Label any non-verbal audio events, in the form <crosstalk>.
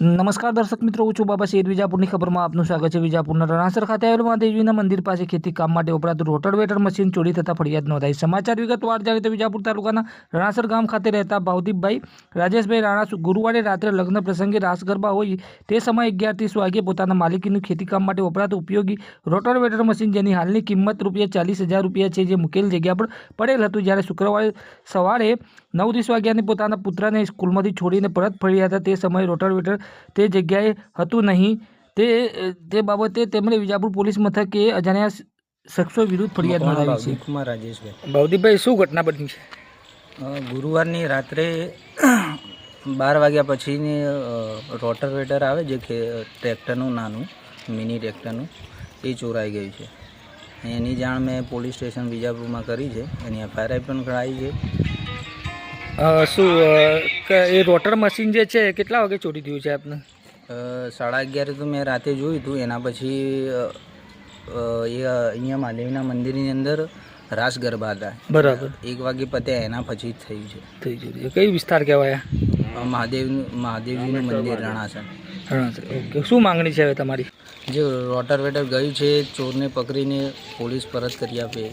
નમસ્કાર દર્શક મિત્રો, હું છું બાબા શેર વિજાપુરની ખબરમાં. આપનું સ્વાગત છે વિજાપુરના રણાસર ખાતે આવેલ મહાદેવજીના મંદિર પાસે ખેતી કામ માટે વપરાતું રોટરવેટર મશીન ચોરી થતાં ફરિયાદ નોંધાઈ. સમાચાર વિગતવાર જાણીએ તો વિજાપુર તાલુકાના રણાસર ગામ ખાતે રહેતા ભાવદીપભાઈ, રાજેશભાઈ રાણા ગુરુવારે રાત્રે લગ્ન પ્રસંગે રાસ ગરબા હોય તે સમયે અગિયાર ત્રીસ વાગ્યે પોતાના માલિકીનું ખેતી કામ માટે વપરાતું ઉપયોગી રોટરવેટર મશીન, જેની હાલની કિંમત રૂપિયા ચાલીસ હજાર રૂપિયા છે, જે મુકેલ જગ્યા પર પડેલ હતું. જ્યારે શુક્રવારે સવારે નવ ત્રીસ વાગ્યાની પોતાના પુત્રને સ્કૂલમાંથી છોડીને પરત ફર્યા હતા. તે સમયે રોટરવેટર તે જગ્યાએ હતું નહીં. તે તે બાબતે તેમણે વિજાપુર પોલીસ મથકે અજાણ્યા શખ્સો વિરુદ્ધ ફરિયાદ નોંધાવી છે. રાજેશભાઈ. ભવદીપભાઈ શું ઘટના બની છે? ગુરુવારની રાત્રે <clears throat> બાર વાગ્યા પછીની રોટરવેટર આવે જે કે ટ્રેક્ટરનું નાનું મિની ટ્રેક્ટરનું એ ચોરાઈ ગયું છે. એની જાણ મેં પોલીસ સ્ટેશન વિજાપુરમાં કરી છે. એની એફઆઈઆર પણ કરાવી છે. શું એ રોટર મશીન જે છે કેટલા વાગે ચોરી થયું છે આપને? સાડા અગિયારે તો મેં રાતે જોયું હતું. એના પછી એ અહીંયા મહાદેવના મંદિરની અંદર રાસ ગરબા હતા. બરાબર. એક વાગે પત્યા એના પછી થયું છે થઈ ગયું. કઈ વિસ્તાર કહેવાય? મહાદેવ મહાદેવજીનું મંદિર રણાસણ ઓકે. શું માંગણી છે હવે તમારી? જે રોટર વેટર ગયું છે ચોરને પકડીને પોલીસ પરત કરી આપે.